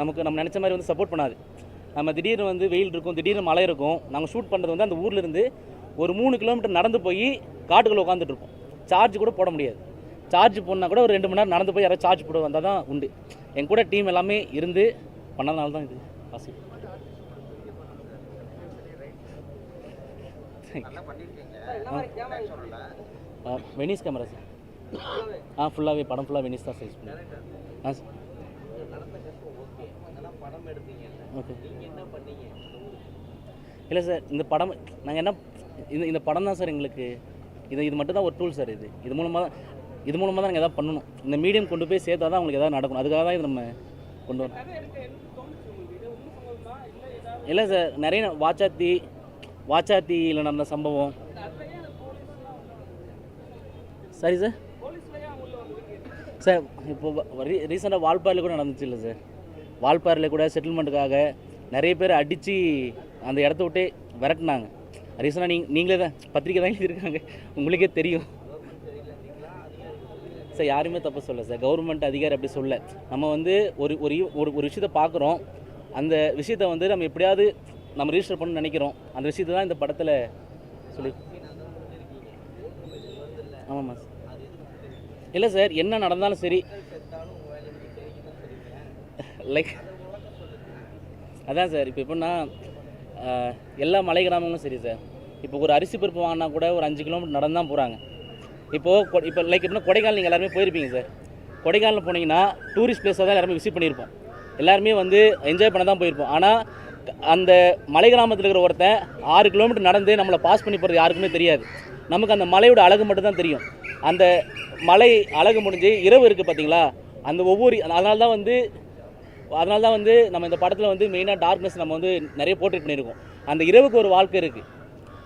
நமக்கு நம்ம நினச்ச மாதிரி வந்து சப்போர்ட் பண்ணாது. நம்ம திடீர்னு வந்து வெயில் இருக்கும் திடீர்னு மழை இருக்கும் நாங்கள் ஷூட் பண்ணுறது வந்து அந்த ஊர்ல இருந்து ஒரு மூணு கிலோமீட்டர் நடந்து போய் காட்டுக்குள்ளே உட்காந்துட்டு இருப்போம். சார்ஜ் கூட போட முடியாது. சார்ஜ் போனால் கூட ஒரு ரெண்டு மணி நேரம் நடந்து போய் யாராவது சார்ஜ் போட வந்தால் தான் உண்டு. என் கூட டீம் எல்லாமே இருந்து பண்ணனால தான் இது பாசிபிள் வெனிஸ் கேமரா சார் ஆ ஃபுல்லாகவே படம் ஃபுல்லாக வெனிஸ் தான் சைஸ் பண்ணி. ஆ சார் ஓகே. இல்லை சார் இந்த படம் நாங்கள் என்ன இந்த இந்த படம் தான் சார் எங்களுக்கு. இது இது மட்டும் தான் ஒரு டூல் சார் இது. இது மூலமாக தான் இது மூலமாக தான் நாங்கள் எதாவது பண்ணணும். இந்த மீடியம் கொண்டு போய் சேர்த்தா தான் உங்களுக்கு எதாவது நடக்கணும். அதுக்காக தான் இது நம்ம கொண்டு வரோம். இல்லை சார் நிறைய வாச்சாத்தி வாச்சாத்தியில் நடந்த சம்பவம். சரி. சார் சார் இப்போ ரீசெண்டாக வால்பாறையில் கூட நடந்துச்சு இல்லை சார். வால்பாறையில் கூட செட்டில்மெண்ட்டுக்காக நிறைய பேர் அடித்து அந்த இடத்த விட்டே விரட்டினாங்க. ரீசெண்டாக நீங்கள் நீங்களே தான் பத்திரிக்கை தான் எழுதியிருக்காங்க. உங்களுக்கே தெரியும். சார் யாருமே தப்பு சொல்ல சார் கவர்மெண்ட் அதிகாரி அப்படி சொல்ல நம்ம வந்து ஒரு ஒரு ஒரு ஒரு விஷயத்தை பார்க்குறோம். அந்த விஷயத்தை வந்து நம்ம எப்படியாவது நம்ம ரிஜிஸ்டர் பண்ணணும்னு நினைக்கிறோம். அந்த விஷயத்தை தான் இந்த படத்தில் சொல்லி ஆமாம்மா சார் இல்லை சார் என்ன நடந்தாலும் சரி லைக் அதான் சார். இப்போ எப்படின்னா எல்லா மலை கிராமங்களும் சரி சார். இப்போ ஒரு அரிசி பருப்பு வாங்கினா கூட ஒரு அஞ்சு கிலோமீட்டர் நடந்து தான் போகிறாங்க இப்போது இப்போ லைக் எப்படின்னா கொடைக்கானல் நீங்கள் எல்லாருமே போயிருப்பீங்க சார். கொடைக்கானல் போனீங்கன்னா டூரிஸ்ட் பிளேஸாக தான் எல்லாருமே விசிட் பண்ணியிருப்போம். எல்லாருமே வந்து என்ஜாய் பண்ண தான் போயிருப்போம். ஆனால் அந்த மலை கிராமத்தில் இருக்கிற ஒருத்தன் ஆறு கிலோமீட்டர் நடந்து நம்மளை பாஸ் பண்ணி போகிறது யாருக்குமே தெரியாது. நமக்கு அந்த மலையோட அழகு மட்டும் தான் தெரியும். அந்த மலை அழகு முடிஞ்சு இரவு இருக்குது பார்த்தீங்களா அந்த ஒவ்வொரு அதனால தான் வந்து அதனால தான் வந்து நம்ம இந்த படத்தில் வந்து மெயினாக டார்க்னஸ் நம்ம வந்து நிறைய போர்ட்ரேட் பண்ணியிருக்கோம். அந்த இரவுக்கு ஒரு வாழ்க்கை இருக்குது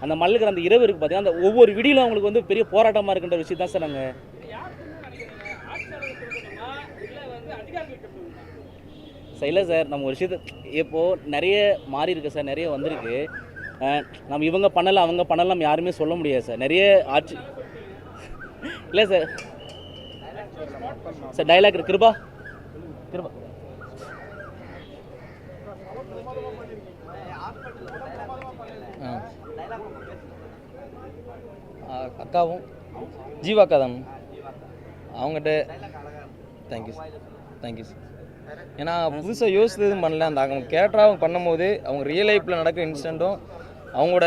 அந்த மல்லுக்கு அந்த இரவு இருக்குது பார்த்தீங்கன்னா அந்த ஒவ்வொரு விடியிலும் அவங்களுக்கு வந்து பெரிய போராட்டமாக இருக்கின்ற விஷயம் தான் சார் நாங்கள் சார் இல்லை சார் நம்ம ஒரு விஷயத்த இப்போது நிறைய மாறி இருக்கு சார் நிறைய வந்திருக்கு. நம்ம இவங்க பண்ணலை அவங்க பண்ணலாம் நம்ம யாருமே சொல்ல முடியாது சார். நிறைய ஆட்சி இல்லை sir. Sir dialogue Kiruba. Kiruba. அக்காவும் ஜீவா அக்கா தான் அவங்ககிட்ட தேங்க்யூ தேங்க்யூ ஏன்னா புதுசாக யோசித்து எதுவும் பண்ணல. அந்த அவங்க கேரக்டராக அவங்க பண்ணும்போது அவங்க ரியல் லைஃப்பில் நடக்கிற இன்சிடெண்ட்டும் அவங்களோட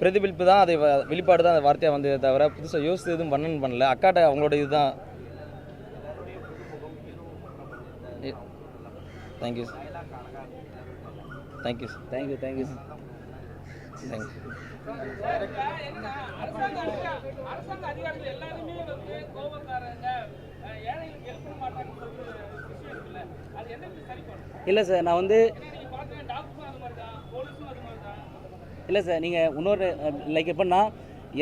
பிரதிபலிப்பு தான் அதை வெளிப்பாடு தான் அந்த வார்த்தையாக வந்ததே தவிர புதுசாக யோசித்து எதுவும் பண்ணணும்னு பண்ணல. அக்காட்ட அவங்களோட இதுதான். Thank you thank you thank you thank you thank you அரசாங்க அதிகாரிகள் எல்லாருமே வந்து கோபக்காரங்க ஏழைகளுக்கு விஷயம் இருக்குல்ல அது சரி பண்ணும் இல்லை சார் நான் வந்து டாக்டரும் அது மாதிரி தான் போலீஸும் அது மாதிரி தான் இல்லை சார் நீங்கள் இன்னொரு லைக் எப்படின்னா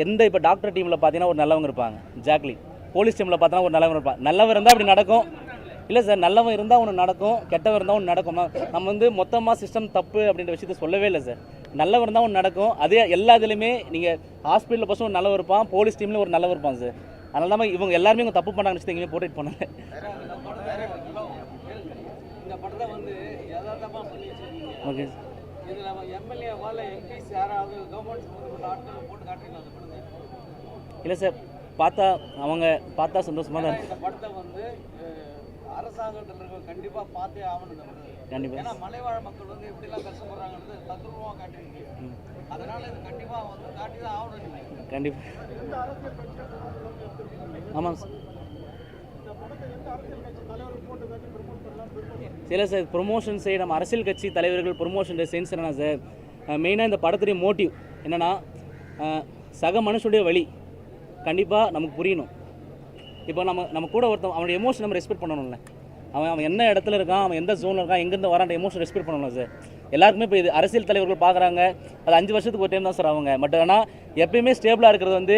எந்த இப்போ டாக்டர் டீமில் பார்த்தீங்கன்னா ஒரு நல்லவங்க இருப்பாங்க. ஜாக்லி போலீஸ் டீமில் பார்த்தீங்கன்னா ஒரு நல்லவங்க இருப்பாங்க நல்லவர் இருந்தால் அப்படி நடக்கும். இல்லை சார் நல்லவன் இருந்தால் ஒன்று நடக்கும் கெட்டவன் இருந்தால் ஒன்று நடக்கும். நம்ம- வந்து மொத்தமாக சிஸ்டம் தப்பு அப்படின்ற விஷயத்த சொல்லவே இல்லை சார். நல்லவன் இருந்தால் ஒன்று நடக்கும். அதே எல்லா இதுலையுமே நீங்கள் ஹாஸ்பிட்டலில் பசங்க ஒரு நல்லவன் இருப்பான் போலீஸ் டீமில் ஒரு நல்லவன் இருப்பான் சார். அதனால தான் இவங்க எல்லாருமே இவங்க தப்பு பண்ணாங்கன்னு வச்சு எங்கேயுமே போர்ட்ரேட் பண்ணல. ஓகே சார் இல்லை சார் பார்த்தா அவங்க பார்த்தா சந்தோஷமாக தான் இருக்கு. அரசாங்கத்தில் இருக்க கண்டிப்பாக பார்த்தே ஆகணும் கண்டிப்பாக ஏன்னா மலைவாழ் மக்கள் வந்து எப்படிலாம் கஷ்டப்படுறாங்கன்றது தத்ரூபமாக காட்டுறீங்க அதனால இது கண்டிப்பாக வந்து காட்டி தான் ஆகணும் கண்டிப்பாக ஆமாம் சார். சில சார் ப்ரொமோஷன் சைடு நம்ம அரசியல் கட்சி தலைவர்கள் ப்ரொமோஷன் சென்ஸ் என்னன்னா சார். மெயினாக இந்த படத்துடைய மோட்டிவ் என்னென்னா சக மனுஷனுடைய வழி கண்டிப்பாக நமக்கு புரியணும். இப்போ நம்ம நம்ம கூட ஒருத்தன் அவனோட எமோஷன் நம்ம ரெஸ்பெக்ட் பண்ணணும்ல. அவன் அவன் என்ன இடத்துல இருக்கான் அவன் எந்த ஜோனில் இருக்கான் எங்கேருந்து வரான் எமோஷன் ரெஸ்பெக்ட் பண்ணணும் சார் எல்லாருக்குமே இப்போ இது அரசியல் தலைவர்கள் பார்க்குறாங்க. அது அஞ்சு வருஷத்துக்கு ஒரு டைம் தான் சார் அவங்க. பட் ஆனால் எப்பயுமே ஸ்டேபிளாக இருக்கிறது வந்து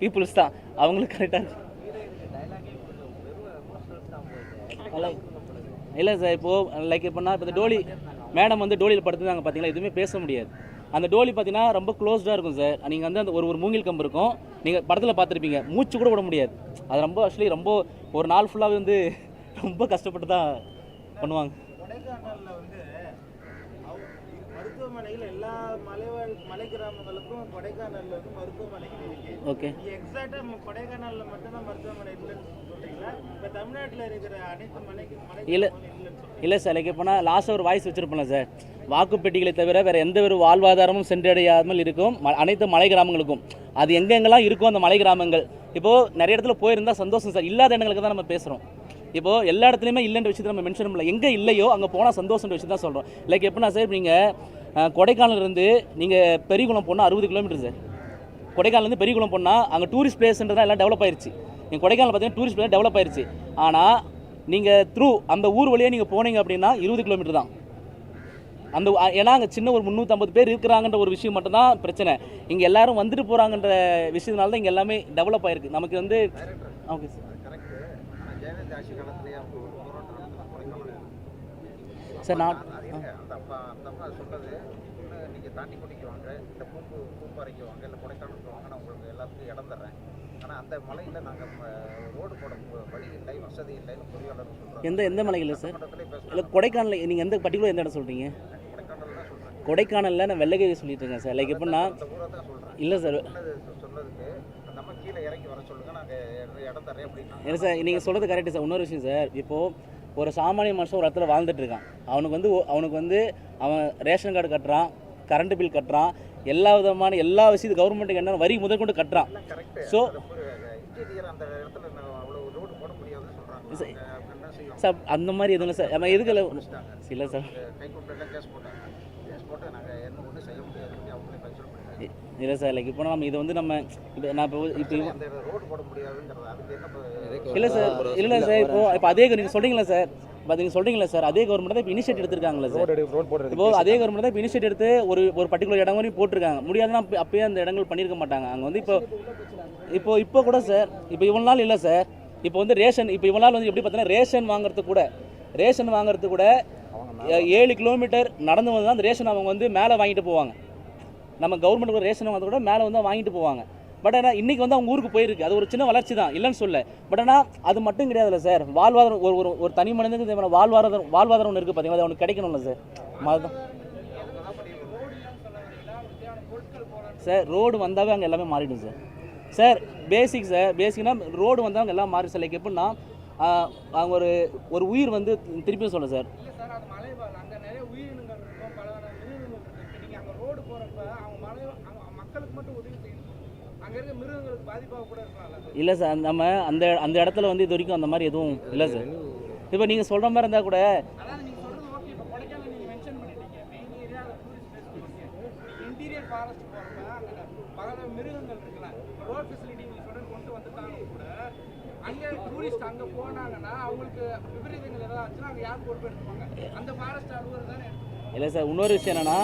பீப்புள்ஸ் தான். அவங்களுக்கு கரெக்டாக இல்லை சார் இப்போது லைக் எப்படின்னா இப்போ இந்த டோலி மேடம் வந்து டோலியில் படுத்துருந்தாங்க பார்த்தீங்களா எதுவுமே பேச முடியாது. அந்த டோலி பார்த்தீங்கன்னா ரொம்ப க்ளோஸ்டாக இருக்கும் சார் நீங்கள் வந்து அந்த ஒரு ஒரு மூங்கில் கம்பு இருக்கும். நீங்கள் படத்தில் பார்த்துருப்பீங்க. மூச்சு கூட விட முடியாது. அது ரொம்ப ஆக்சுவலி ரொம்ப ஒரு நாள் ஃபுல்லாகவே வந்து ரொம்ப கஷ்டப்பட்டு தான் பண்ணுவாங்க. மருத்துவமனைகள் எல்லா மலைவாழ் மலை கிராமங்களுக்கும் கொடைக்கானல்ல வந்து மருத்துவமனைகள் இருக்கு. ஓகே. எக்ஸாக்டா கொடைக்கானல்ல மட்டும்தான் மருத்துவமனை இல்லைன்னு சொல்றீங்களா? இப்ப தமிழ்நாட்டுல இருக்கிற அனைத்து மலைக்கு மலை இல்ல. இல்லை சார் லைக் இப்போனா லாஸ்ட்டாக ஒரு வாய்ஸ் வச்சுருப்போம்ல சார். வாக்குப்பெட்டிகளை தவிர வேறு எந்த ஒரு வாழ்வாதாரமும் சென்றடையாமல் இருக்கும் அனைத்து மலை கிராமங்களுக்கும் அது எங்கெங்கெல்லாம் இருக்கோ அந்த மலை கிராமங்கள் இப்போது நிறைய இடத்துல போயிருந்தால் சந்தோஷம் சார். இல்லாத இடங்களுக்கு தான் நம்ம பேசுகிறோம் இப்போது எல்லா இடத்துலையுமே இல்லைன்ற விஷயத்தை நம்ம மென்ஷன் பண்ணல. எங்கே இல்லையோ அங்கே போனால் சந்தோஷன்ற விஷயம் தான் சொல்கிறோம் லைக் எப்படின்னா சார் நீங்கள் கொடைக்கானல் இருந்து நீங்கள் பெரியகுளம் போனால் அறுபது கிலோமீட்டர் சார் கொடைக்கானல்லேருந்து பெரியகுளம் போனால் அங்கே டூரிஸ்ட் பிளேஸ்ன்றதான் எல்லாம் டெவலப் ஆயிடுச்சு நீங்கள் கொடைக்கானல் பார்த்தீங்கன்னா டூரிஸ்ட் பிளேஸ் டெவலப் ஆயிடுச்சு ஆனால் நீங்கள் த்ரூ அந்த ஊர் வழியாக நீங்கள் போனீங்க அப்படின்னா இருபது கிலோமீட்டர் தான். அந்த ஏன்னா அங்கே சின்ன ஒரு முந்நூற்றம்பது பேர் இருக்கிறாங்கன்ற ஒரு விஷயம் மட்டும்தான் பிரச்சனை. இங்கே எல்லாரும் வந்துட்டு போகிறாங்கன்ற விஷயத்தினால தான் இங்கே எல்லாமே டெவலப் ஆயிருக்கு. நமக்கு வந்து ஓகே சார் கரெக்ட் ஆட்சி காலத்திலேயே அவங்க ஒரு போராட்டம் நடத்தின கொடைக்கானல் சார் நான் அது அந்த அப்பா அந்த அம்மா சொன்னது நீங்கள் தாண்டி கொட்டிக்கு வாங்க இந்த பூப்பு பூப்பாறைக்கு வாங்க இல்லை கொடைக்கானலுக்கு வாங்க நான் உங்களுக்கு எல்லாத்துக்கும் இடம் தர்றேன் ஆனால் அந்த மலையில் நாங்கள் ரோடு போட மு- வழி இல்லை வசதி இல்லைன்னு பொறியாளர் சொல்கிறாங்க எந்த எந்த மலையில் சார்? சட்டத்திலே இல்லை கொடைக்கானல் நீங்கள் எந்த பர்டிகுலர் எந்த இடம் சொல்கிறீங்க கொடைக்கானல் தான் சொல்கிறேன் கொடைக்கானலில் நான் வெள்ளகிரி சொல்லிட்டு இருக்கேன் சார். லைக் எப்படின்னா அந்த ஊரை தான் சொல்கிறேன் இல்லை சார் சொன்னது சொன்னதுக்கு அந்த கீழே இறங்கி வர சொல்லுங்க. நாங்கள் இடம் தரேன் அப்படின்னா. இல்லை சார் நீங்கள் சொல்கிறது கரெக்டு சார். இன்னொரு விஷயம் சார். இப்போது ஒரு சாமானிய மனுஷன் ஒரு இடத்துல வாழ்ந்துட்டு இருக்கான். அவனுக்கு வந்து அவனுக்கு வந்து அவன் ரேஷன் கார்டு கட்டுறான் கரண்ட் பில் கட்டுறான் எல்லா விதமான எல்லா விஷயத்தையும் கவர்மெண்ட்டுக்கு என்ன வரி முதற்கொண்டு கட்டுறான். கரெக்ட் ஸோ சரி. அந்த மாதிரி எதுவும் இல்லை சார். நம்ம எதுக்கு இல்லை? சார். பண்ணிட்டாங்க இல்லை சார் லைக் இப்போ நம்ம இதை வந்து நம்ம இப்போ நான் இப்போ இப்போ இல்லை சார் இல்லை சார் இப்போ இப்போ அதே நீங்கள் சொல்கிறீங்களா சார் இப்போ நீங்கள் சொல்கிறீங்களா சார் அதே கவர்மெண்ட் தான் இப்போ இனிஷியேட் எடுத்திருக்காங்களா சார். இப்போ அதே கவர்மெண்ட் தான் இப்போ இனிஷியேட் எடுத்து ஒரு ஒரு பர்டிகுலர் இடம் வரையும் போட்டிருக்காங்க. முடியாதுன்னா அப்ப- அப்பயே அந்த இடங்கள் பண்ணியிருக்க மாட்டாங்க. அங்கே வந்து இப்போ இப்போ இப்போ கூட சார் இப்போ இவ்வளோ நாள் இல்லை சார். இப்போ வந்து ரேஷன் இப்போ இவ்வளோ நாள் வந்து எப்படி பார்த்தீங்கன்னா ரேஷன் வாங்குறதுக்கு கூட ரேஷன் வாங்குறதுக்கு கூட ஏழு கிலோமீட்டர் நடந்து வந்து தான் அந்த ரேஷன் அவங்க வந்து மேலே வாங்கிட்டு போவாங்க. நம்ம கவர்மெண்ட் ரேஷன் வந்து கூட மேலே வந்து வாங்கிட்டு போவாங்க. பட் ஆனால் இன்றைக்கி வந்து அவங்க ஊருக்கு போயிருக்கு. அது ஒரு சின்ன வளர்ச்சி தான். இல்லைன்னு சொல்ல பட் ஆனால் அது மட்டும் கிடையாதுல்ல சார் வாழ்வாதாரம் ஒரு ஒரு ஒரு தனி மனிதனுக்கு தேவையான வாழ்வாதாரம் வாழ்வாதாரம் ஒன்று இருக்குது பார்த்தீங்களா அது அவனுக்கு கிடைக்கணும்ல சார் மதம் சார் ரோடு வந்தாவே அங்கே எல்லாமே மாறிடும் சார் சார் பேசிக் சார் பேசிக்னா ரோடு வந்தால் அங்கே எல்லாம் மாறி சார் லைக் எப்படின்னா அவங்க ஒரு ஒரு உயிர் வந்து திருப்பியும் சொல்ல சார் இல்லை சார் அது மலைவாழ் அங்கே நிறைய உயிரினங்கள் இருக்கும் பல வகையான மிருகங்கள் இருக்கு நீங்கள் அங்கே ரோடு போகிறப்ப அவங்க மலை அவங்க மக்களுக்கு மட்டும் உதவி செய்யணும் அங்கே இருக்க மிருகங்களுக்கு பாதிப்பாக கூட இருக்கலாம்ல அது இல்லை சார்? நம்ம அந்த அந்த இடத்துல வந்து இது வரைக்கும் அந்த மாதிரி எதுவும் இல்லை சார். இப்போ நீங்கள் சொல்கிற மாதிரி இருந்தால் கூட அங்கே பல மிருகங்கள் இருக்குல்ல. ரோட் ஃபெசிலிட்டி நீங்கள் சொல்கிறது கொண்டு வந்துட்டாங்க கூட அங்கே டூரிஸ்ட் அங்கே போனாங்கன்னா அவங்களுக்கு விபரீதங்கள் ஏதாவது ஆச்சுன்னா அங்கே யார் பொறுப்பு எடுத்துப்பாங்க? அந்த ஃபாரஸ்ட் அலுவலர் தானே எடுத்துப்பாங்க? இல்லை சார் இன்னொரு விஷயம் என்னென்னா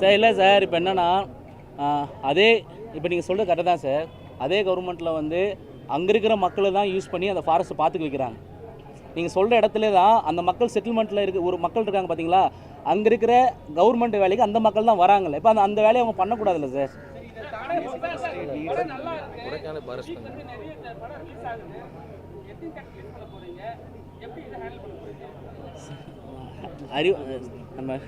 சார் இல்லை சார் இப்போ என்னென்னா அதே இப்போ நீங்கள் சொல்கிறது கரெக்டாக தான் சார். அதே கவர்மெண்ட்டில் வந்து அங்கே இருக்கிற மக்களை தான் யூஸ் பண்ணி அந்த ஃபாரஸ்ட்டை பார்த்துக்க வைக்கிறாங்க. நீங்கள் சொல்கிற இடத்துல தான் அந்த மக்கள் செட்டில்மெண்ட்டில் இருக்க ஒரு மக்கள் இருக்காங்க பார்த்தீங்களா அங்கே இருக்கிற கவர்மெண்ட் வேலைக்கு அந்த மக்கள் தான் வராங்கல்ல. இப்போ அந்த அந்த வேலையை அவங்க பண்ணக்கூடாதுல்ல சார்? அறிவு நம்ம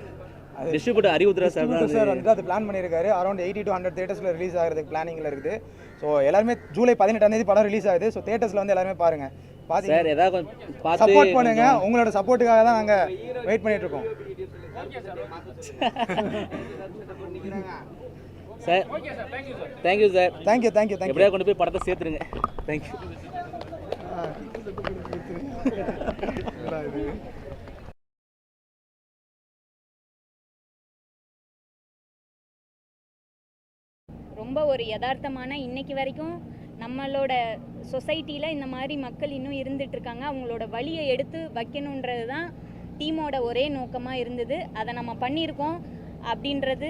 டிஸ்ட்ரிபியூட்டர் அறிவுத்துறை சார் தான் சார் வந்துட்டு அது பிளான் பண்ணியிருக்காரு அரௌண்ட் எயிட்டி டு ஹண்ட்ரட் தேட்டர்ஸில் ரிலீஸ் ஆகிறதுக்கு பிளானிங்கில் இருக்குது. ஸோ எல்லாருமே ஜூலை பதினெட்டாம் தேதி படம் ரிலீஸ் ஆகுது. ஸோ தேட்டர்ஸில் வந்து எல்லாருமே பாருங்க. பார்த்து சார் ஏதாவது கொஞ்சம் பார்த்து சப்போர்ட் பண்ணுங்க. உங்களோட சப்போர்ட்டுக்காக தான் நாங்கள் வெயிட் பண்ணிட்டு இருக்கோம். Sir okay sir thank you sir thank you sir thank you thank you thank you எப்படியா கொண்டு போய் படத்தை சேர்த்துருங்க. தேங்க்யூ ரொம்ப ஒரு யதார்த்தமான இன்னைக்கு வரைக்கும் நம்மளோட சொசைட்டியில் இந்த மாதிரி மக்கள் இன்னும் இருந்துகிட்ருக்காங்க அவங்களோட வழியை எடுத்து வைக்கணுன்றது தான் டீமோட ஒரே நோக்கமாக இருந்தது. அதை நம்ம பண்ணியிருக்கோம் அப்படின்றது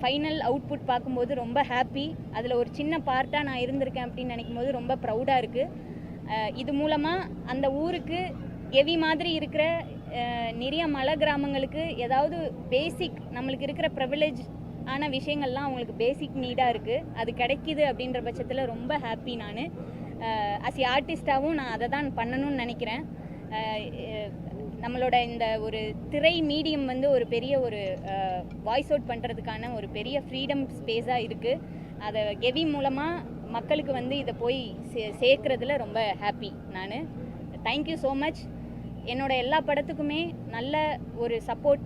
ஃபைனல் அவுட்புட் பார்க்கும்போது ரொம்ப ஹாப்பி அதில் ஒரு சின்ன பார்ட்டாக நான் இருந்திருக்கேன் அப்படின்னு நினைக்கும் போது ரொம்ப ப்ரௌடாக இருக்குது இது மூலமாக அந்த ஊருக்கு எவி மாதிரி இருக்கிற நிறைய மலை கிராமங்களுக்கு ஏதாவது பேசிக் நம்மளுக்கு இருக்கிற ப்ரிவிலேஜ் ஆனால் விஷயங்கள்லாம் அவங்களுக்கு பேசிக் நீடாக இருக்குது அது கிடைக்கிது அப்படின்ற பட்சத்தில் ரொம்ப ஹாப்பி நான். அஸ் ஏ ஆர்டிஸ்டாகவும் நான் அதை தான் பண்ணணும்னு நினைக்கிறேன். நம்மளோட இந்த ஒரு திரை மீடியம் வந்து ஒரு பெரிய ஒரு வாய்ஸ் அவுட் பண்ணுறதுக்கான ஒரு பெரிய ஃப்ரீடம் ஸ்பேஸாக இருக்குது அதை கெவி மூலமாக மக்களுக்கு வந்து இதை போய் சே சேர்க்குறதுல ரொம்ப ஹாப்பி நான். தேங்க்யூ ஸோ மச் என்னோட எல்லா படத்துக்குமே நல்ல ஒரு சப்போர்ட்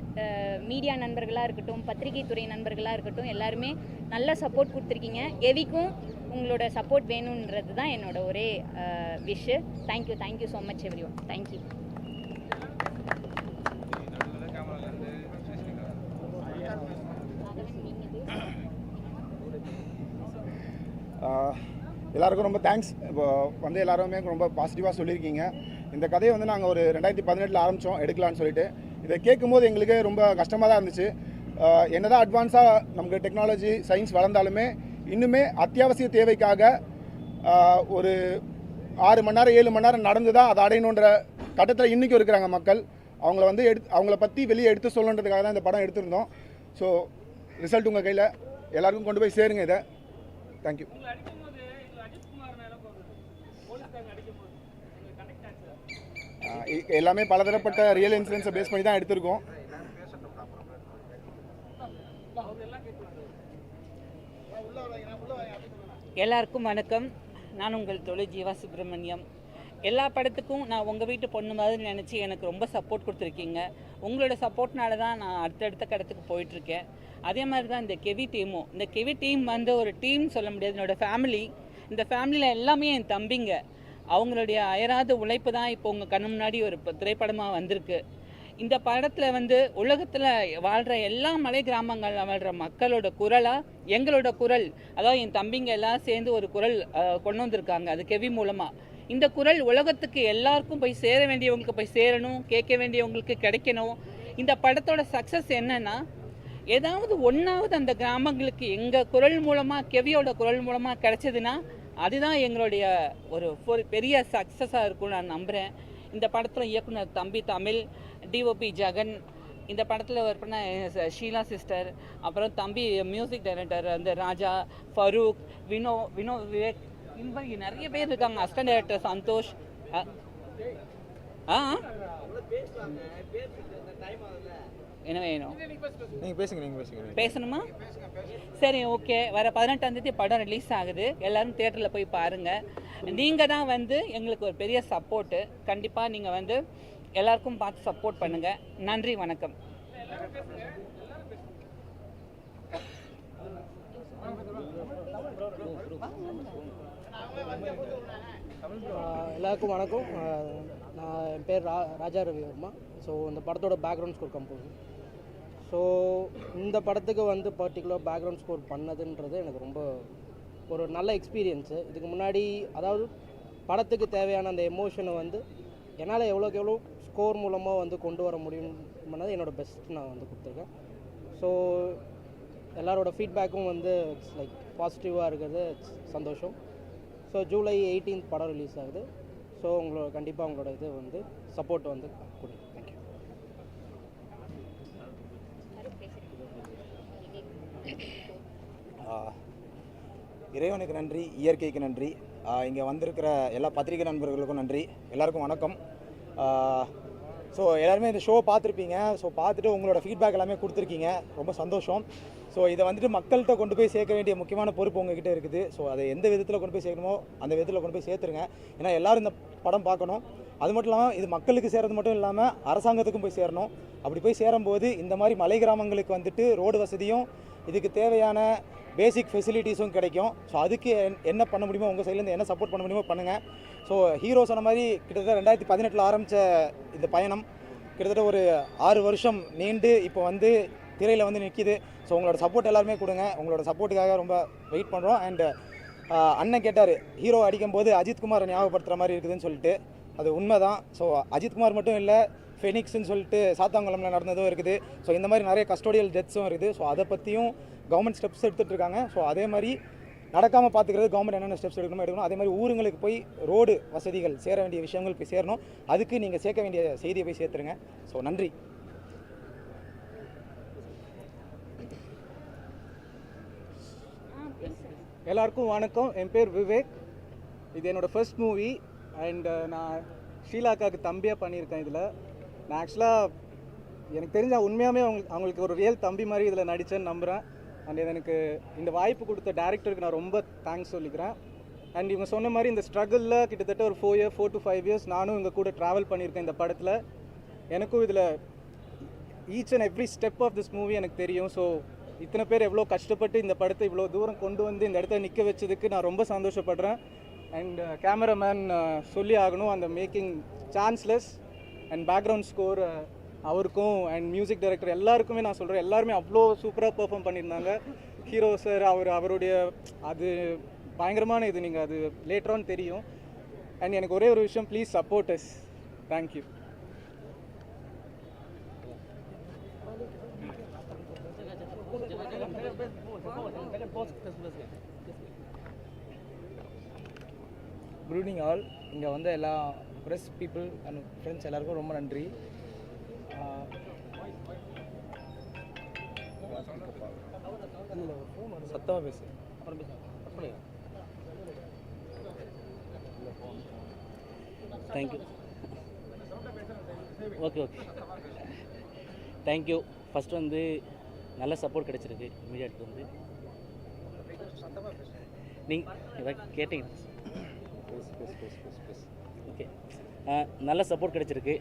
மீடியா நண்பர்களாக இருக்கட்டும் பத்திரிகை துறை நண்பர்களாக இருக்கட்டும் எல்லாருமே நல்ல சப்போர்ட் கொடுத்துருக்கீங்க. எவிக்கும் உங்களோட சப்போர்ட் வேணுன்றது தான் என்னோட ஒரே wish thank you thank you so much everyone thank you எல்லாருக்கும் ரொம்ப தேங்க்ஸ் இப்போ வந்து எல்லாருமே ரொம்ப பாசிட்டிவாக சொல்லியிருக்கீங்க. இந்த கதையை வந்து நாங்கள் ஒரு ரெண்டாயிரத்தி பதினெட்டில் ஆரம்பித்தோம் எடுக்கலான்னு சொல்லிட்டு. இதை கேட்கும்போது எங்களுக்கு ரொம்ப கஷ்டமாக தான் இருந்துச்சு என்னதான் அட்வான்ஸாக நமக்கு டெக்னாலஜி சயின்ஸ் வளர்ந்தாலுமே இன்னுமே அத்தியாவசிய தேவைக்காக ஒரு ஆறு மணி நேரம் ஏழு மணி நேரம் நடந்து தான் அதை அடையணுன்ற கட்டத்தில் இன்றைக்கும் இருக்கிறாங்க மக்கள். அவங்கள வந்து எடுத்து அவங்கள பற்றி வெளியே எடுத்து சொல்லணுன்றதுக்காக தான் இந்த படம் எடுத்திருந்தோம். ஸோ ரிசல்ட் உங்கள் கையில். எல்லாருக்கும் கொண்டு போய் சேருங்க இதை. தேங்க்யூ உங்களை அடிக்கும்போது இது அஜித்குமார் நினைப்பு வருது போலீஸ்காரங்க அடிக்கும்போது உங்களுக்கு கனெக்ட் ஆச்சு ஆஹ் இ- எல்லாமே பலதரப்பட்ட ரியல் இன்சூரன்ஸை பேஸ் பண்ணி தான் எடுத்திருக்கோம். எல்லாருக்கும் வணக்கம். நான் உங்கள் தொழில் ஜீவா சுப்பிரமணியம். எல்லா படத்துக்கும் நான் உங்கள் வீட்டு பொண்ணு மாதிரி நினச்சி எனக்கு ரொம்ப சப்போர்ட் கொடுத்துருக்கீங்க. உங்களோட சப்போர்ட்னால தான் நான் அடுத்தடுத்த கடத்துக்கு போயிட்டுருக்கேன். அதே மாதிரி தான் இந்த கெவி டீமும் இந்த கெவி டீம் வந்து ஒரு டீம் சொல்ல முடியாது. என்னோட ஃபேமிலி இந்த ஃபேமிலியில் எல்லாமே என் தம்பிங்க. அவங்களுடைய அயராத உழைப்பு தான் இப்போ உங்கள் கண்ணு முன்னாடி ஒரு திரைப்படமாக வந்திருக்கு. இந்த படத்தில் வந்து உலகத்தில் வாழ்கிற எல்லா மலை கிராமங்களில் வாழ்கிற மக்களோட குரலாக எங்களோட குரல். அதாவது என் தம்பிங்க எல்லாம் சேர்ந்து ஒரு குரல் கொண்டு வந்திருக்காங்க அது கெவி மூலமாக இந்த குரல் உலகத்துக்கு எல்லாருக்கும் போய் சேர வேண்டியவங்களுக்கு போய் சேரணும் கேட்க வேண்டியவங்களுக்கு கிடைக்கணும். இந்த படத்தோட சக்ஸஸ் என்னன்னா ஏதாவது ஒன்றாவது அந்த கிராமங்களுக்கு எங்கள் குரல் மூலமாக கெவியோட குரல் மூலமாக கிடைச்சதுன்னா அதுதான் எங்களுடைய ஒரு பெரிய சக்ஸஸாக இருக்கும்னு நான் நம்புகிறேன் இந்த படத்தில் இயக்குனர் தம்பி தமிழ் டிஓபி ஜெகன் இந்த படத்தில் ஒர்க் பண்ண ஷீலா சிஸ்டர் அப்புறம் தம்பி மியூசிக் டைரக்டர் அந்த ராஜா ஃபரூக் வினோ வினோ விவேக் இந்த மாதிரி நிறைய பேர் இருக்காங்க. அசிஸ்டன்ட் டைரக்டர் சந்தோஷ் ஆ? என்ன வேணும் நீங்கள் பேசுங்க நீங்கள் பேசுங்க பேசணுமா? சரி ஓகே வர பதினெட்டாம் தேதி படம் ரிலீஸ் ஆகுது. எல்லாரும் தியேட்டரில் போய் பாருங்கள் நீங்கள் தான் வந்து எங்களுக்கு ஒரு பெரிய சப்போர்ட்டு கண்டிப்பாக நீங்கள் வந்து எல்லாருக்கும் பார்த்து சப்போர்ட் பண்ணுங்கள் நன்றி வணக்கம். எல்லாருக்கும் வணக்கம். நான் என் பேர் ரா ராஜா ரவிவர்மா ஸோ இந்த படத்தோட பேக்ரவுண்ட் ஸ்கோர் கம்போசர் ஸோ இந்த படத்துக்கு வந்து பர்டிகுலர் பேக்ரவுண்ட் ஸ்கோர் பண்ணதுன்றது எனக்கு ரொம்ப ஒரு நல்ல எக்ஸ்பீரியன்ஸு இதுக்கு முன்னாடி அதாவது படத்துக்கு தேவையான அந்த எமோஷனை வந்து என்னால் எவ்வளோக்கு எவ்வளோ ஸ்கோர் மூலமாக வந்து கொண்டு வர முடியும் பண்ணது என்னோட பெஸ்ட் நான் வந்து கொடுத்துருக்கேன். ஸோ எல்லாரோட ஃபீட்பேக்கும் வந்து இட்ஸ் லைக் பாசிட்டிவாக இருக்கிறது சந்தோஷம். ஸோ ஜூலை 18th படம் ரிலீஸ் ஆகுது. ஸோ உங்களோட கண்டிப்பாக உங்களோட இது வந்து சப்போர்ட் வந்து கொடுங்க தேங்க்யூ இறைவனுக்கு நன்றி இயற்கைக்கு நன்றி. இங்கே வந்திருக்கிற எல்லா பத்திரிகை நண்பர்களுக்கும் நன்றி. எல்லாருக்கும் வணக்கம். ஸோ எல்லாருமே இந்த ஷோ பார்த்துருப்பீங்க. ஸோ பார்த்துட்டு உங்களோட ஃபீட்பேக் எல்லாமே கொடுத்துருக்கீங்க. ரொம்ப சந்தோஷம். ஸோ இதை வந்துட்டு மக்கள்கிட்ட கொண்டு போய் சேர்க்க வேண்டிய முக்கியமான பொறுப்பு உங்ககிட்ட இருக்குது. ஸோ அதை எந்த விதத்தில் கொண்டு போய் சேர்க்கணுமோ அந்த விதத்தில் கொண்டு போய் சேர்த்துருங்க. ஏன்னா எல்லாரும் இந்த படம் பார்க்கணும். அது மட்டும் இல்லாமல் இது மக்களுக்கு சேர்றது மட்டும் இல்லாமல் அரசாங்கத்துக்கும் போய் சேரணும். அப்படி போய் சேரும்போது இந்த மாதிரி மலை கிராமங்களுக்கு வந்துட்டு ரோடு வசதியும் இதுக்கு தேவையான பேசிக் ஃபெசிலிட்டிஸும் கிடைக்கும். ஸோ அதுக்கு என்ன பண்ண முடியுமோ உங்கள் சைட்லேருந்து என்ன சப்போர்ட் பண்ண முடியுமோ பண்ணுங்கள் ஸோ ஹீரோ சொன்ன மாதிரி கிட்டத்தட்ட ரெண்டாயிரத்தி பதினெட்டில் ஆரம்பித்த இந்த பயணம் கிட்டத்தட்ட ஒரு ஆறு வருஷம் நீண்டு இப்போ வந்து திரையில் வந்து நிற்கிது ஸோ உங்களோட சப்போர்ட் எல்லாருமே கொடுங்க. உங்களோட சப்போர்ட்டுக்காக ரொம்ப வெயிட் பண்ணுறோம் அண்டு அண்ணன் கேட்டார் ஹீரோ அடிக்கும்போது அஜித்குமாரை ஞாபகப்படுத்துகிற மாதிரி இருக்குதுன்னு சொல்லிட்டு. அது உண்மை தான் ஸோ அஜித்குமார் மட்டும் இல்லை ஃபெனிக்ஸ்னு சொல்லிட்டு சாத்தாங்குளம்ல நடந்ததும் இருக்குது. ஸோ இந்த மாதிரி நிறைய கஸ்டோடியல் டெத்ஸும் இருக்குது. ஸோ அதை பற்றியும் கவர்மெண்ட் ஸ்டெப்ஸ் எடுத்துகிட்டு இருக்காங்க. ஸோ அதே மாதிரி நடக்காமல் பார்த்துக்கிறது கவர்மெண்ட் என்னென்ன ஸ்டெப்ஸ் எடுக்கணுமோ எடுக்கணும். அதே மாதிரி ஊருங்களுக்கு போய் ரோடு வசதிகள் சேர வேண்டிய விஷயங்கள் போய் சேரணும். அதுக்கு நீங்கள் சேர்க்க வேண்டிய செய்தியை போய் சேர்த்துருங்க. ஸோ நன்றி. எல்லாருக்கும் வணக்கம். என் பேர் விவேக். இது என்னோடய ஃபர்ஸ்ட் மூவி அண்டு நான் ஷீலாக்காவுக்கு தம்பியாக பண்ணியிருக்கேன் இதில். நான் ஆக்சுவலாக எனக்கு தெரிஞ்ச உண்மையாகவே அவங்க அவங்களுக்கு ஒரு ரியல் தம்பி மாதிரி இதில் நடித்தேன்னு நம்புகிறேன் அண்ட் எனக்கு இந்த வாய்ப்பு கொடுத்த டேரக்டருக்கு நான் ரொம்ப தேங்க்ஸ் சொல்லிக்கிறேன். அண்ட் இவங்க சொன்ன மாதிரி இந்த ஸ்ட்ரகிளில் கிட்டத்தட்ட ஒரு four year four to five years நானும் இவங்க கூட ட்ராவல் பண்ணியிருக்கேன் இந்த படத்தில். எனக்கும் இதில் each and every step of this movie எனக்கு தெரியும். ஸோ இத்தனை பேர் எவ்வளோ கஷ்டப்பட்டு இந்த படத்தை இவ்வளோ தூரம் கொண்டு வந்து இந்த இடத்துல நிற்க வச்சதுக்கு நான் ரொம்ப சந்தோஷப்படுறேன். அண்ட் கேமராமேன் uh, uh, சொல்லி ஆகணும். அந்த making chanceless and background score அவருக்கும் அண்ட் மியூசிக் டைரக்டர் எல்லாருக்குமே நான் சொல்கிறேன் எல்லாருமே அவ்வளோ சூப்பராக பெர்ஃபார்ம் பண்ணியிருந்தாங்க. ஹீரோ சார் அவர் அவருடைய அது பயங்கரமான இது. நீங்கள் அது லேட்டரான்னு தெரியும். அண்ட் எனக்கு ஒரே ஒரு விஷயம் please support us thank you good evening all இங்கே வந்த எல்லா ப்ரெஸ் பீப்புள் அண்ட் ஃப்ரெண்ட்ஸ் எல்லாருக்கும் ரொம்ப நன்றி. சத்தமாக பேசு. Thank you okay okay thank you first வந்து நல்ல சப்போர்ட் கிடைச்சிருக்கு. மீடியாவுக்கு வந்து. நீங்கள் கேட்டீங்க. ஓகே நல்ல சப்போர்ட் கிடைச்சிருக்கு.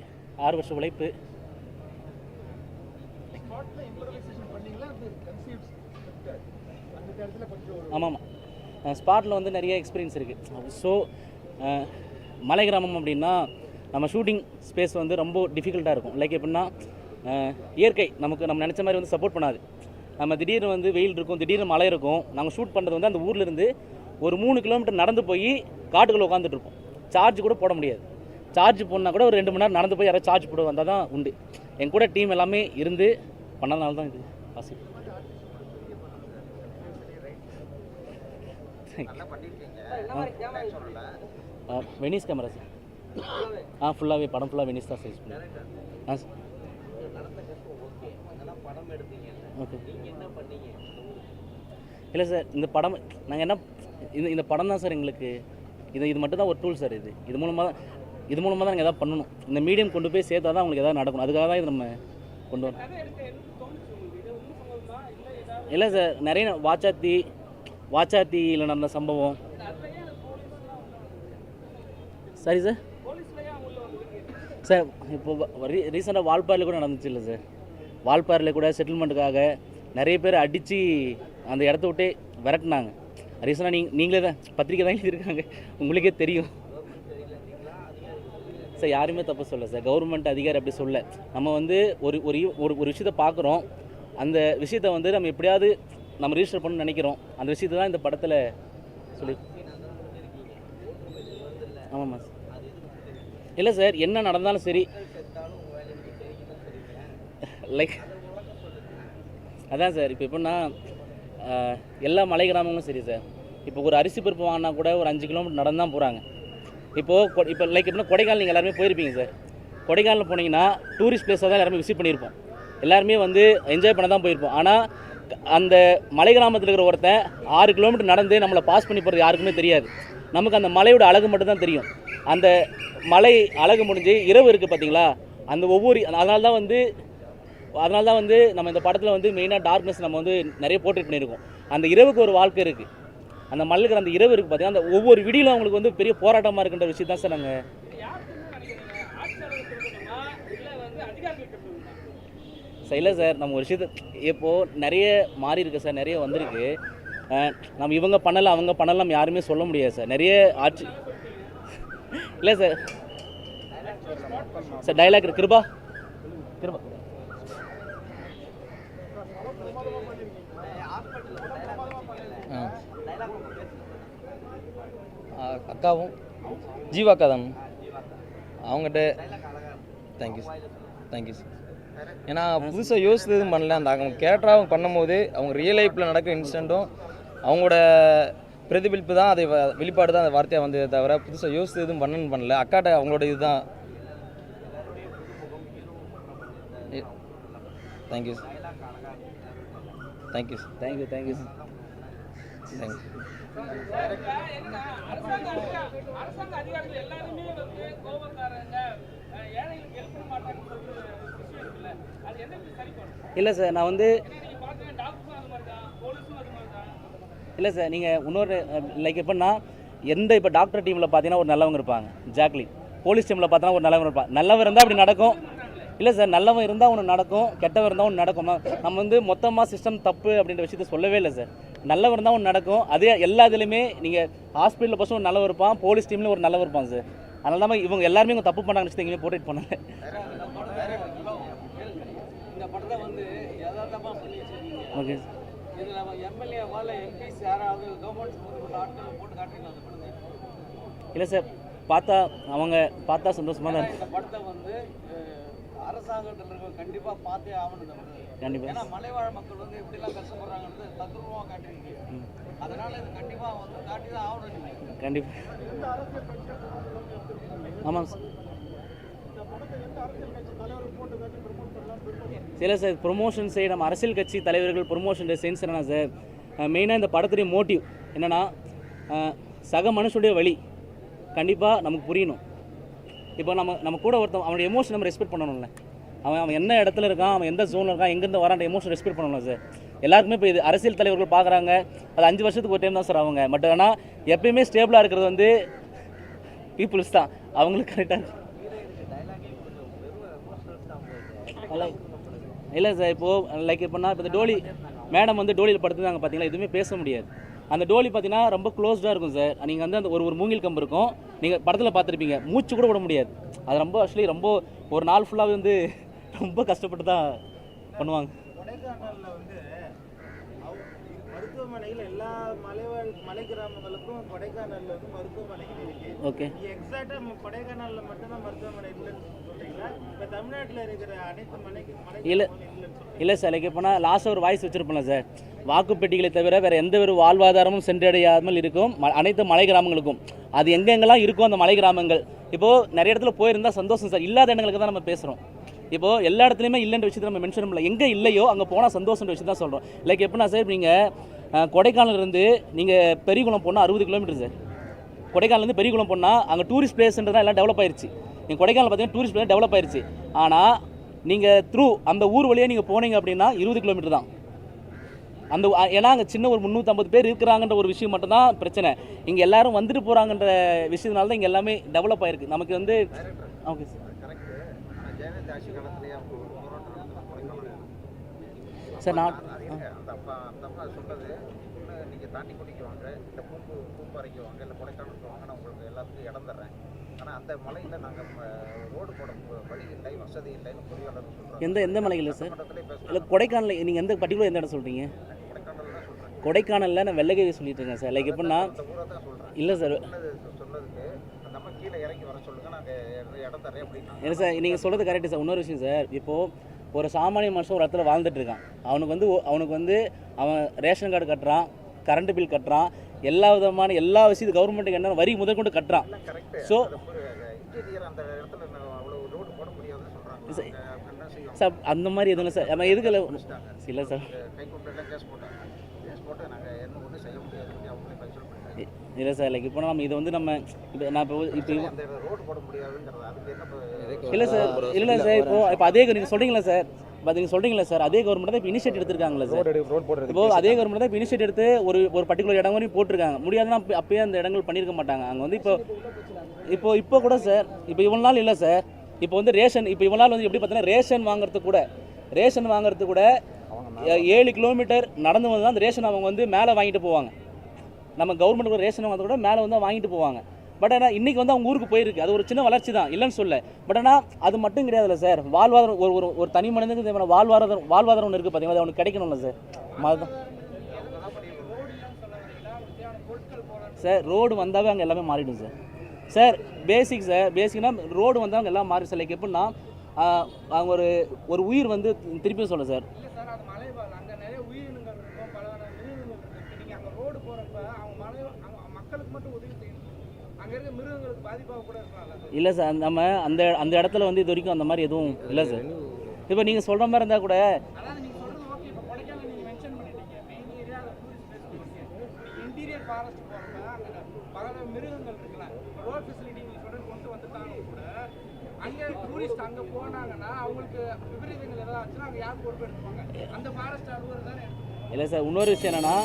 ஆறு வருஷம் உழைப்பு. ஆமாம். ஆமாம் ஸ்பாட்டில் வந்து நிறைய எக்ஸ்பீரியன்ஸ் இருக்குது ஸோ மலை கிராமம் அப்படின்னா நம்ம ஷூட்டிங் ஸ்பேஸ் வந்து ரொம்ப டிஃபிகல்ட்டாக இருக்கும். லைக் எப்படின்னா இயற்கை. நமக்கு நம்ம நினச்ச மாதிரி வந்து சப்போர்ட் பண்ணாது. நம்ம திடீர்னு வந்து வெயில் இருக்கும் திடீர்னு மழை இருக்கும் நாங்கள் ஷூட் பண்ணுறது வந்து அந்த ஊர்லேருந்து ஒரு மூணு கிலோமீட்டர் நடந்து போய் காட்டுக்குள்ளே உட்காந்துட்டு இருப்போம். சார்ஜ் கூட போட முடியாது. சார்ஜ் போடனா கூட ஒரு ரெண்டு மணி நேரம் நடந்து போய் யாராவது சார்ஜ் போட வந்தால் தான் உண்டு. என் கூட டீம் எல்லாமே இருந்து பண்ணதுனால தான் இது பாசிபிள் வெனிஸ் கேமரா சார் ஆ ஃபுல்லாகவே படம் ஃபுல்லாக வெனிஸ் தான் சைஸ் பண்ணுவேன் ஆ சார் ஓகே. இல்லை சார் இந்த படம் நாங்கள் என்ன இந்த இந்த படம் தான் சார் எங்களுக்கு இது இது மட்டும் தான் ஒரு டூல் சார் இது. இது மூலமாக தான் இது மூலமாக தான் நாங்கள் எதாவது பண்ணணும். இந்த மீடியம் கொண்டு போய் சேர்த்தா தான் உங்களுக்கு எதாவது நடக்கணும். அதுக்காக தான் இது நம்ம கொண்டு வரோம். இல்லை சார் நிறைய வாச்சாத்தி வாச்சாத்தியில் நடந்த சம்பவம். சரி சார். சார் இப்போ ரீசெண்டாக வால்பாறையில் கூட நடந்துச்சு இல்லை சார். வால்பாரில் கூட செட்டில்மெண்ட்டுக்காக நிறைய பேர் அடித்து அந்த இடத்த விட்டே விரட்டினாங்க. ரீசெண்டாக நீ நீங்களே தான் பத்திரிக்கை தான் எழுதியிருக்காங்க. உங்களுக்கே தெரியும். சார் யாருமே தப்பு சொல்ல சார். கவர்மெண்ட் அதிகாரி அப்படி சொல்ல நம்ம வந்து ஒரு ஒரு ஒரு ஒரு விஷயத்தை பார்க்குறோம். அந்த விஷயத்தை வந்து நம்ம எப்படியாவது நம்ம ரிஜிஸ்டர் பண்ணணும்னு நினைக்கிறோம். அந்த விஷயத்தை தான் இந்த படத்தில் சொல்லி ஆமாம்மா. சார் இல்லை சார் என்ன நடந்தாலும் சரி. லைக் அதான் சார் இப்போ எப்படின்னா எல்லா மலை கிராமங்களும் சரி சார். இப்போ ஒரு அரிசி பருப்பு வாங்கினா கூட ஒரு அஞ்சு கிலோமீட்டர் நடந்து தான் போகிறாங்க இப்போது இப்போ லைக் எப்படின்னா கொடைக்கானல் நீங்கள் எல்லாருமே போயிருப்பீங்க சார். கொடைக்கானல் போனீங்கன்னா டூரிஸ்ட் பிளேஸாக தான் எல்லாருமே விசிட் பண்ணியிருப்போம். எல்லாருமே வந்து என்ஜாய் பண்ண தான் போயிருப்போம். ஆனால் அந்த மலை கிராமத்தில் இருக்கிற ஒருத்தன் ஆறு கிலோமீட்டர் நடந்து நம்மளை பாஸ் பண்ணி போகிறது யாருக்குமே தெரியாது. நமக்கு அந்த மலையோட அழகு மட்டும்தான் தெரியும். அந்த மலை அழகு முடிஞ்சு இரவு இருக்குது பார்த்தீங்களா அந்த ஒவ்வொரு அதனால தான் வந்து அதனால தான் வந்து நம்ம இந்த படத்தில் வந்து மெயினாக டார்க்னஸ் நம்ம வந்து நிறைய போர்ட்ரேட் பண்ணியிருக்கோம். அந்த இரவுக்கு ஒரு வாழ்க்கை இருக்குது அந்த மல்லுக்கு அந்த இரவு இருக்குது பார்த்தீங்கன்னா அந்த ஒவ்வொரு விடியிலும் அவங்களுக்கு வந்து பெரிய போராட்டமாக இருக்குன்ற விஷயம் தான் சார் நாங்கள் சார் இல்லை சார் நம்ம ஒரு விஷயத்த இப்போது நிறைய மாறி இருக்கு சார் நிறைய வந்திருக்கு. நம்ம இவங்க பண்ணலை அவங்க பண்ணலாம் யாருமே சொல்ல முடியாது சார். நிறைய ஆட்சி இல்லை sir. Sir dialogue Kiruba. Kiruba ஆ அக்காவும் ஜீவாக்கா தான் அவங்ககிட்ட தேங்க்யூ தேங்க்யூ சார் ஏன்னா புதுசாக யோசித்து எதுவும் பண்ணல. அந்த அவங்க கேரக்டராக அவங்க பண்ணும்போது அவங்க ரியல் லைஃப்பில் நடக்கிற இன்சிடெண்ட்டும் அவங்களோட பிரதிபலிப்பு தான் அதை வெளிப்பாடு தான் அந்த வார்த்தையாக வந்ததே தவிர புதுசாக யோசித்து எதுவும் பண்ணணும்னு பண்ணல. அக்காட்ட அவங்களோட இதுதான். Thank you thank you thank you thank you thank you என்னன்னா அரசாங்க அதிகா- அரசாங்க அதிகாரிகள் எல்லாருமே வந்து கோபக்காரங்க ஏழைகளுக்கு மாட்டாங்கன்னு விஷயம் அது சரி இல்லை சார் நான் வந்து இல்லை சார் நீங்கள் இன்னொரு லைக் எப்படின்னா எந்த இப்போ டாக்டர் டீமில் பார்த்தீங்கன்னா ஒரு நல்லவங்க இருப்பாங்க. ஜாக்லி போலீஸ் டீமில் பார்த்தோன்னா ஒரு நல்லவங்க இருப்பாங்க. நல்லவன் இருந்தால் அப்படி நடக்கும். இல்லை சார் நல்லவன் இருந்தால் ஒன்று நடக்கும் கெட்டவன் இருந்தால் ஒன்று நடக்கும். நம்ம வந்து மொத்தமாக சிஸ்டம் தப்பு அப்படின்ற விஷயத்த சொல்லவே இல்லை சார். நல்லவர் இருந்தால் ஒன்று நடக்கும். அதே எல்லா இதுலையுமே நீங்கள் ஹாஸ்பிட்டலில் பசங்க ஒரு நல்லவர் இருப்பான் போலீஸ் டீமில் ஒரு நல்லவர் இருப்பான் சார் அதனால தான் இவங்க எல்லாருமே இவங்க தப்பு பண்ணாங்கன்னு வச்சு எங்கேயுமே போர்ட்ரேட் பண்ணாங்க ஓகே சார் இல்லை சார் பார்த்தா அவங்க பார்த்தா சந்தோஷமாக தான் இருக்கு. அரசாங்கத்தில் இருக்க கண்டிப்பாக பார்த்தே ஆகணும் கண்டிப்பா. ஏன்னா மலைவாழ் மக்கள் வந்து எப்படிலாம் கஷ்டப்படுறாங்கன்றது தத்ரூபமாக காட்டுறீங்க அதனால இது கண்டிப்பாக வந்து காட்டி தான் ஆகணும் நீங்கள் கண்டிப்பாக ஆமாம் சார். சில சார் ப்ரொமோஷன் சைடு நம்ம அரசியல் கட்சி தலைவர்கள் ப்ரொமோஷன் சென்ஸ் என்னன்னா சார் மெயினாக இந்த படத்துடைய மோட்டிவ் என்னென்னா சக மனுஷனுடைய வழி கண்டிப்பாக நமக்கு புரியணும். இப்போ நம்ம நம்ம கூட ஒருத்தன் அவனுடைய எமோஷன் நம்ம ரெஸ்பெக்ட் பண்ணணும்ல. அவன் அவன் என்ன இடத்துல இருக்கான் அவன் எந்த ஜோனில் இருக்கான் எங்கேருந்து வரான் எமோஷன் ரெஸ்பெக்ட் பண்ணணும் சார் எல்லாருக்குமே இப்போ இது அரசியல் தலைவர்கள் பார்க்குறாங்க. அது அஞ்சு வருஷத்துக்கு ஒரு டைம் தான் சார் அவங்க. பட் ஆனால் எப்பயுமே ஸ்டேபிளாக இருக்கிறது வந்து பீப்புள்ஸ் தான். அவங்களுக்கு கரெக்டாக இருக்கு இல்லை சார் இப்போது லைக் எப்படின்னா இப்போ இந்த டோலி மேடம் வந்து டோலியில் படுத்துருந்தாங்க பார்த்தீங்களா எதுவுமே பேச முடியாது. அந்த டோலி பார்த்தீங்கன்னா ரொம்ப க்ளோஸ்டாக இருக்கும் சார். நீங்கள் வந்து அந்த ஒரு ஒரு மூங்கில் கம்பு இருக்கும். நீங்கள் படத்தில் பார்த்துருப்பீங்க. மூச்சு கூட விட முடியாது. அது ரொம்ப ஆக்சுவலி ரொம்ப ஒரு நாள் ஃபுல்லாகவே வந்து ரொம்ப கஷ்டப்பட்டு தான் பண்ணுவாங்க. மருத்துவமனையில் எல்லா மலைவாழ் மலை கிராமங்களுக்கும் கொடைக்கானல்ல வந்து மருத்துவமனைகள் இருக்கு ஓகே. எக்ஸாக்டா கொடைக்கானல்ல மட்டும்தான் மருத்துவமனை இல்லைன்னு சொல்றீங்களா? இப்ப தமிழ்நாட்டுல இருக்கிற அனைத்து மலை மலை இல்லை. இல்லை சார் லைக் இப்போனா லாஸ்ட்டாக ஒரு வாய்ஸ் வச்சுருப்போம்ல சார். வாக்குப்பெட்டிகளை தவிர வேறு எந்த ஒரு வாழ்வாதாரமும் சென்றடையாமல் இருக்கும் ம- அனைத்து மலை கிராமங்களுக்கும் அது எங்கெங்கெல்லாம் இருக்கும் அந்த மலை கிராமங்கள் இப்போது நிறைய இடத்துல போயிருந்தா சந்தோஷம் சார். இல்லாத இடங்களுக்கு தான் நம்ம பேசுகிறோம் இப்போது எல்லா இடத்துலையுமே இல்லைன்ற விஷயத்தை நம்ம மென்ஷன் பண்ணல. எங்கே இல்லையோ அங்கே போனால் சந்தோஷன்ற விஷயம் தான் சொல்கிறோம் லைக் எப்படின்னா சார் நீங்கள் கொடைக்கானல் இருந்து நீங்கள் பெரியகுளம் போனால் அறுபது கிலோமீட்டர் சார். கொடைக்கானல்லேருந்து பெரியகுளம் போனால் அங்கே டூரிஸ்ட் பிளேஸ்ன்றதா எல்லாம் டெவலப் ஆயிருச்சு. நீங்கள் கொடைக்கானல் பார்த்தீங்கன்னா டூரிஸ்ட் பிளேஸ் டெவலப் ஆயிருச்சு. ஆனால் நீங்கள் த்ரூ அந்த ஊர் வழியாக நீங்கள் போனீங்க அப்படின்னா இருபது கிலோமீட்டர் தான். அந்த ஏன்னா அங்கே சின்ன ஒரு முந்நூற்றம்பது பேர் இருக்கிறாங்கன்ற ஒரு விஷயம் மட்டும்தான் பிரச்சனை. இங்கே எல்லாரும் வந்துட்டு போகிறாங்கன்ற விஷயத்தினால தான் இங்கே எல்லாமே டெவலப் ஆயிருக்கு. நமக்கு வந்து ஓகே சார் சார் நான் நீங்கள் தாண்டி குடிக்கு வாங்க. இல்லை பூம்பு பூப்பாறைக்கு வாங்க. இல்லை கொடைக்கானலுக்கு வாங்க. நான் உங்களுக்கு எல்லாத்துக்கும் இடம் தர்றேன். ஆனால் அந்த மலையில் நாங்கள் ரோடு போட வழி இல்லை வசதி இல்லைன்னு பொறியாளர் எந்த எந்த மலையில் சார்? இல்லை கொடைக்கானல் நீங்கள் எந்த பர்டிகுலர் எந்த இடம் சொல்கிறீங்க கொடைக்கானலில் நான் வெள்ளகிரி சொல்லிட்டு இருக்கேன் சார். லைக் எப்படின்னா இல்லை சார். சொன்னது சொன்னதுக்கு அந்த அம்மா கீழே இறங்கி வர சொல்லுங்க. நாங்கள் இடம் தரேன் அப்படின்னா இல்லை சார் நீங்கள் சொல்கிறது கரெக்டு சார். இன்னொரு விஷயம் சார். இப்போது ஒரு சாமானிய மனுஷன் ஒரு இடத்துல வாழ்ந்துட்டு இருக்கான். அவனுக்கு வந்து அவனுக்கு வந்து அவன் ரேஷன் கார்டு கட்டுறான் கரண்ட் பில் கட்டுறான் எல்லா விதமான எல்லா விஷயத்தையும் கவர்மெண்ட்டுக்கு என்ன வரி முதற்கொண்டு கட்டுறான். கரெக்டு ஸோ சரி. அந்த மாதிரி எதுவும் இல்லை சார். நம்ம எதுக்கு இல்லை சார். இல்லை சார் லைக் இப்போ நம்ம இது வந்து நம்ம இப்போ நான் இப்போ இப்போ இல்லை சார் இல்லை சார் இப்போ இப்போ அதே நீங்கள் சொல்கிறீங்களா சார் இப்போ நீங்கள் சொல்கிறீங்களா சார் அதே கவர்மெண்ட் தான் இப்போ இனிஷியேட் எடுத்திருக்காங்களா சார். இப்போ அதே கவர்மெண்ட் தான் இப்போ இனிஷியேட் எடுத்து ஒரு ஒரு பர்டிகுலர் இடம் வரையும் போட்டிருக்காங்க. முடியாதுன்னா அப்ப- அப்பயே அந்த இடங்கள் பண்ணியிருக்க மாட்டாங்க. அங்கே வந்து இப்போ இப்போ இப்போ கூட சார் இப்போ இவ்வளோ நாள் இல்லை சார். இப்போ வந்து ரேஷன் இப்போ இவ்வளோ நாள் வந்து எப்படி பார்த்தீங்கன்னா ரேஷன் வாங்குறதுக்கு கூட ரேஷன் வாங்குறதுக்கு கூட ஏழு கிலோமீட்டர் நடந்து வந்து தான் அந்த ரேஷன் அவங்க வந்து மேலே வாங்கிட்டு போவாங்க. நம்ம கவர்மெண்ட் ஒரு ரேஷன் வந்து கூட மேலே வந்து வாங்கிட்டு போவாங்க. பட் ஆனால் இன்றைக்கி வந்து அவங்க ஊருக்கு போயிருக்கு. அது ஒரு சின்ன வளர்ச்சி தான். இல்லைன்னு சொல்ல பட் ஆனால் அது மட்டும் கிடையாதுல்ல சார் வாழ்வாதாரம் ஒரு ஒரு ஒரு தனி மனிதனுக்கு வாழ்வாதாரம் வாழ்வாதாரம் ஒன்று இருக்குது பார்த்தீங்களா அது அவனுக்கு கிடைக்கணும்ல சார் அதுதான் சார் ரோடு வந்தாவே அங்கே எல்லாமே மாறிடும் சார் சார் பேசிக் சார் பேசிக்னா ரோடு வந்தால் அங்கே எல்லாம் மாறி சார் லைக் எப்படின்னா அவங்க ஒரு ஒரு உயிர் வந்து திருப்பியும் சொல்ல சார் இல்லை சார். நம்ம அந்த அந்த இடத்துல வந்து இது வரைக்கும் அந்த மாதிரி எதுவும் இல்லை சார். இப்போ நீங்கள் சொல்கிற மாதிரி இருந்தால் கூட அங்கே டூரிஸ்ட் அங்கே போனாங்கன்னா அவங்களுக்கு ஆச்சுன்னா யார் பொறுப்பு அந்த ஃபாரஸ்ட் அலுவலர் இல்லை சார் இன்னொரு விஷயம் என்னன்னா